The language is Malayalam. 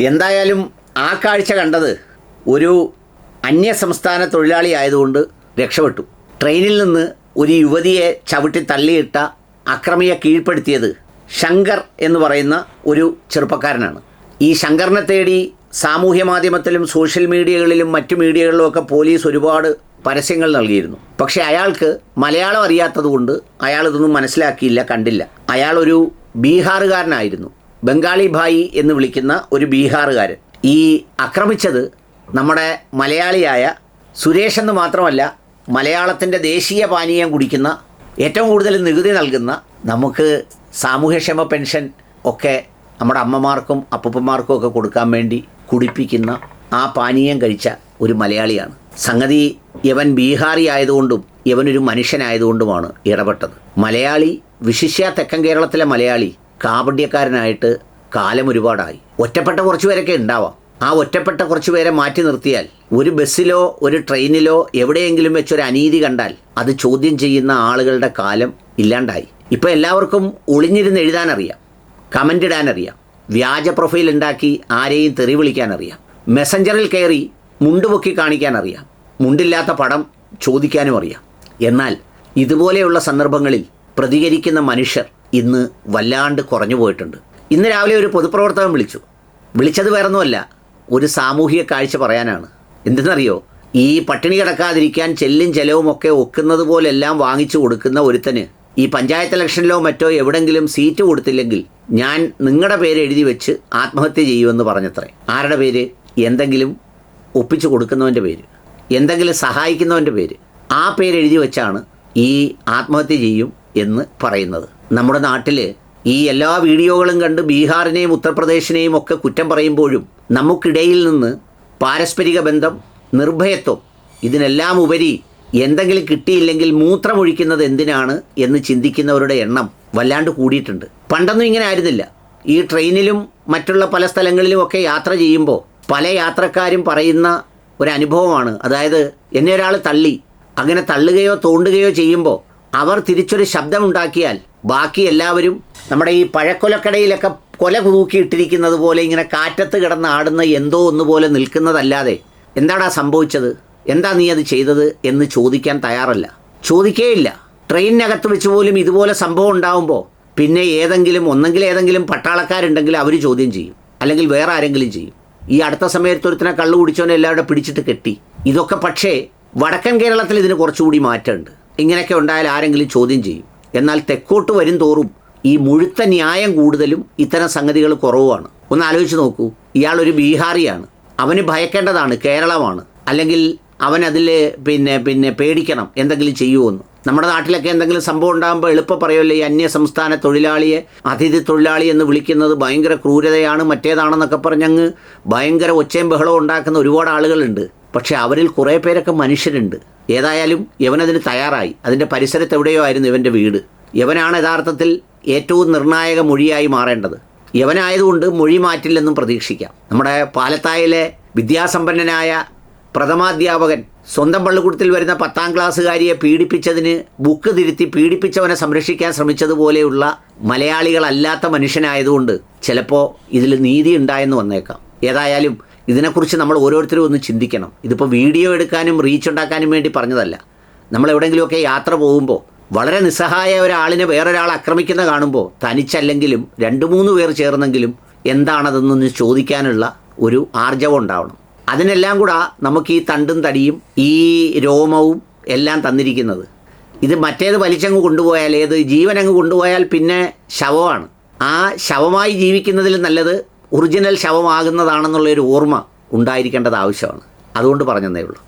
എന്തായാലും ആ കാഴ്ച കണ്ടത് ഒരു അന്യ സംസ്ഥാന തൊഴിലാളി ആയതുകൊണ്ട് രക്ഷപ്പെട്ടു. ട്രെയിനിൽ നിന്ന് ഒരു യുവതിയെ ചവിട്ടി തള്ളിയിട്ട അക്രമിയെ കീഴ്പ്പെടുത്തിയത് ശങ്കർ എന്ന് പറയുന്ന ഒരു ചെറുപ്പക്കാരനാണ്. ഈ ശങ്കറിനെ തേടി സാമൂഹ്യ മാധ്യമത്തിലും സോഷ്യൽ മീഡിയകളിലും മറ്റു മീഡിയകളിലും ഒക്കെ പോലീസ് ഒരുപാട് പരസ്യങ്ങൾ നൽകിയിരുന്നു. പക്ഷെ അയാൾക്ക് മലയാളം അറിയാത്തതുകൊണ്ട് അയാൾ ഇതൊന്നും മനസ്സിലാക്കിയില്ല കണ്ടില്ല. അയാൾ ഒരു ബീഹാറുകാരനായിരുന്നു. ബംഗാളി ഭായി എന്ന് വിളിക്കുന്ന ഒരു ബീഹാറുകാരൻ. ഈ ആക്രമിച്ചത് നമ്മുടെ മലയാളിയായ സുരേഷ് എന്ന് മാത്രമല്ല മലയാളത്തിന്റെ ദേശീയ പാനീയം കുടിക്കുന്ന ഏറ്റവും കൂടുതൽ നികുതി നൽകുന്ന നമുക്ക് സാമൂഹ്യക്ഷേമ പെൻഷൻ ഒക്കെ നമ്മുടെ അമ്മമാർക്കും അപ്പൂപ്പന്മാർക്കും ഒക്കെ കൊടുക്കാൻ വേണ്ടി കുടിപ്പിക്കുന്ന ആ പാനീയം കഴിച്ച ഒരു മലയാളിയാണ്. സംഗതി ഇവൻ ബീഹാറി ആയതുകൊണ്ടും ഇവനൊരു മനുഷ്യനായതുകൊണ്ടുമാണ് ഇടപെട്ടത്. മലയാളി വിശിഷ്യ തെക്കൻ കേരളത്തിലെ മലയാളി കാപട്യക്കാരനായിട്ട് കാലം ഒരുപാടായി. ഒറ്റപ്പെട്ട കുറച്ച് പേരൊക്കെ ഉണ്ടാവാം. ആ ഒറ്റപ്പെട്ട കുറച്ച് പേരെ മാറ്റി നിർത്തിയാൽ ഒരു ബസ്സിലോ ഒരു ട്രെയിനിലോ എവിടെയെങ്കിലും വെച്ചൊരു അനീതി കണ്ടാൽ അത് ചോദ്യം ചെയ്യുന്ന ആളുകളുടെ കാലം ഇല്ലാണ്ടായി. ഇപ്പം എല്ലാവർക്കും ഒളിഞ്ഞിരുന്ന് എഴുതാനറിയാം കമന്റ് ഇടാനറിയാം വ്യാജ പ്രൊഫൈൽ ഉണ്ടാക്കി ആരെയും തെറി വിളിക്കാനറിയാം മെസ്സഞ്ചറിൽ കയറി മുണ്ടുപൊക്കി കാണിക്കാനറിയാം മുണ്ടില്ലാത്ത പടം ചോദിക്കാനും അറിയാം. എന്നാൽ ഇതുപോലെയുള്ള സന്ദർഭങ്ങളിൽ പ്രതികരിക്കുന്ന മനുഷ്യർ ഇന്ന് വല്ലാണ്ട് കുറഞ്ഞു പോയിട്ടുണ്ട്. ഇന്ന് രാവിലെ ഒരു പൊതുപ്രവർത്തകൻ വിളിച്ചു. വിളിച്ചത് വേറൊന്നുമല്ല ഒരു സാമൂഹിക കാഴ്ച പറയാനാണ്. എന്തെന്നറിയോ ഈ പട്ടിണി കിടക്കാതിരിക്കാൻ ചെല്ലും ചെലവും ഒക്കെ ഒക്കുന്നത് പോലെല്ലാം വാങ്ങിച്ചു കൊടുക്കുന്ന ഒരുത്തന് ഈ പഞ്ചായത്ത് ഇലക്ഷനിലോ മറ്റോ എവിടെങ്കിലും സീറ്റ് കൊടുത്തില്ലെങ്കിൽ ഞാൻ നിങ്ങളുടെ പേര് എഴുതി വെച്ച് ആത്മഹത്യ ചെയ്യുമെന്ന് പറഞ്ഞത്രേ. ആരുടെ പേര്? എന്തെങ്കിലും ഒപ്പിച്ചു കൊടുക്കുന്നവന്റെ പേര്. എന്തെങ്കിലും സഹായിക്കുന്നവന്റെ പേര്. ആ പേര് എഴുതി വെച്ചാണ് ഈ ആത്മഹത്യ ചെയ്യും എന്ന് പറയുന്നത്. നമ്മുടെ നാട്ടിൽ ഈ എല്ലാ വീഡിയോകളും കണ്ട് ബീഹാറിനെയും ഉത്തർപ്രദേശിനെയും ഒക്കെ കുറ്റം പറയുമ്പോഴും നമുക്കിടയിൽ നിന്ന് പാരസ്പരിക ബന്ധം നിർഭയത്വം ഇതിനെല്ലാം ഉപരി എന്തെങ്കിലും കിട്ടിയില്ലെങ്കിൽ മൂത്രമൊഴിക്കുന്നത് എന്തിനാണ് എന്ന് ചിന്തിക്കുന്നവരുടെ എണ്ണം വല്ലാണ്ട് കൂടിയിട്ടുണ്ട്. പണ്ടൊന്നും ഇങ്ങനെ ആയിരുന്നില്ല. ഈ ട്രെയിനിലും മറ്റുള്ള പല സ്ഥലങ്ങളിലും ഒക്കെ യാത്ര ചെയ്യുമ്പോൾ പല യാത്രക്കാരും പറയുന്ന ഒരു അനുഭവമാണ് അതായത് എന്നെ ഒരാൾ തള്ളി. അങ്ങനെ തള്ളുകയോ തോണ്ടുകയോ ചെയ്യുമ്പോൾ അവർ തിരിച്ചൊരു ശബ്ദമുണ്ടാക്കിയാൽ ബാക്കി എല്ലാവരും നമ്മുടെ ഈ പഴക്കൊലക്കടയിലൊക്കെ കൊല തൂക്കിയിട്ടിരിക്കുന്നത് പോലെ ഇങ്ങനെ കാറ്റത്ത് കിടന്ന് ആടുന്ന എന്തോ ഒന്നുപോലെ നിൽക്കുന്നതല്ലാതെ എന്താടാ സംഭവിച്ചത്? എന്താ നീ അത് ചെയ്തത് എന്ന് ചോദിക്കാൻ തയ്യാറല്ല. ചോദിക്കേയില്ല. ട്രെയിനിനകത്ത് വെച്ച് പോലും ഇതുപോലെ സംഭവം ഉണ്ടാവുമ്പോൾ പിന്നെ ഏതെങ്കിലും ഒന്നെങ്കിൽ ഏതെങ്കിലും പട്ടാളക്കാരുണ്ടെങ്കിൽ അവർ ചോദ്യം ചെയ്യും. അല്ലെങ്കിൽ വേറെ ആരെങ്കിലും ചെയ്യും. ഈ അടുത്ത സമയത്ത് ഒരുത്തിനെ കള്ളു കുടിച്ചവനെ എല്ലാവരുടെ പിടിച്ചിട്ട് കെട്ടി. ഇതൊക്കെ പക്ഷേ വടക്കൻ കേരളത്തിൽ ഇതിന് കുറച്ചുകൂടി മാറ്റമുണ്ട്. ഇങ്ങനെയൊക്കെ ഉണ്ടായാൽ ആരെങ്കിലും ചോദ്യം ചെയ്യും. എന്നാൽ തെക്കോട്ട് വരും തോറും ഈ മുഴുത്ത ന്യായം കൂടുതലും ഇത്തരം സംഗതികൾ കുറവുമാണ്. ഒന്ന് ആലോചിച്ച് നോക്കൂ. ഇയാളൊരു ബീഹാറിയാണ്. അവന് ഭയക്കേണ്ടതാണ് കേരളമാണ്. അല്ലെങ്കിൽ അവൻ പിന്നെ പിന്നെ പേടിക്കണം എന്തെങ്കിലും ചെയ്യുമെന്ന് നമ്മുടെ നാട്ടിലൊക്കെ എന്തെങ്കിലും സംഭവം ഉണ്ടാകുമ്പോൾ എളുപ്പം പറയുമല്ലോ ഈ അന്യ സംസ്ഥാന തൊഴിലാളിയെ അതിഥി തൊഴിലാളി എന്ന് വിളിക്കുന്നത് ഭയങ്കര ക്രൂരതയാണ് മറ്റേതാണെന്നൊക്കെ പറഞ്ഞങ്ങ് ഭയങ്കര ഒച്ചയും ബഹളവും ഉണ്ടാക്കുന്ന ഒരുപാട് ആളുകളുണ്ട്. പക്ഷേ അവരിൽ കുറേ പേരൊക്കെ മനുഷ്യരുണ്ട്. ഏതായാലും യവനതിന് തയ്യാറായി. അതിന്റെ പരിസരത്ത് എവിടെയോ ആയിരുന്നു ഇവന്റെ വീട്. യവനാണ് യഥാർത്ഥത്തിൽ ഏറ്റവും നിർണായക മൊഴിയായി മാറേണ്ടത്. യവനായതുകൊണ്ട് മൊഴി മാറ്റില്ലെന്നും പ്രതീക്ഷിക്കാം. നമ്മുടെ പാലത്തായിലെ വിദ്യാസമ്പന്നനായ പ്രഥമാധ്യാപകൻ സ്വന്തം പള്ളിക്കൂടത്തിൽ വരുന്ന പത്താം ക്ലാസ്സുകാരിയെ പീഡിപ്പിച്ചതിന് ബുക്ക് തിരുത്തി പീഡിപ്പിച്ചവനെ സംരക്ഷിക്കാൻ ശ്രമിച്ചതുപോലെയുള്ള മലയാളികളല്ലാത്ത മനുഷ്യനായതുകൊണ്ട് ചിലപ്പോൾ ഇതിൽ നീതി ഉണ്ടായെന്ന് വന്നേക്കാം. ഏതായാലും ഇതിനെക്കുറിച്ച് നമ്മൾ ഓരോരുത്തരും ഒന്ന് ചിന്തിക്കണം. ഇതിപ്പോൾ വീഡിയോ എടുക്കാനും റീച്ച് ഉണ്ടാക്കാനും വേണ്ടി പറഞ്ഞതല്ല. നമ്മൾ എവിടെയെങ്കിലുമൊക്കെ യാത്ര പോകുമ്പോൾ വളരെ നിസ്സഹായ ഒരാളിനെ വേറൊരാൾ ആക്രമിക്കുന്ന കാണുമ്പോൾ തനിച്ചല്ലെങ്കിലും രണ്ട് മൂന്ന് പേർ ചേർന്നെങ്കിലും എന്താണതെന്നൊന്ന് ചോദിക്കാനുള്ള ഒരു ആർജവം ഉണ്ടാവണം. അതിനെല്ലാം കൂടെ നമുക്ക് ഈ തണ്ടും തടിയും ഈ രോമവും എല്ലാം തന്നിരിക്കുന്നത്. ഇത് മറ്റേത് വലിച്ചങ്ങ് കൊണ്ടുപോയാൽ ഏത് ജീവനങ്ങ് കൊണ്ടുപോയാൽ പിന്നെ ശവമാണ്. ആ ശവമായി ജീവിക്കുന്നതിൽ നല്ലത് ഒറിജിനൽ ശവമാകുന്നതാണെന്നുള്ളൊരു ഓർമ്മ ഉണ്ടായിരിക്കേണ്ടത് ആവശ്യമാണ്. അതുകൊണ്ട് പറഞ്ഞതേ ഉള്ളൂ.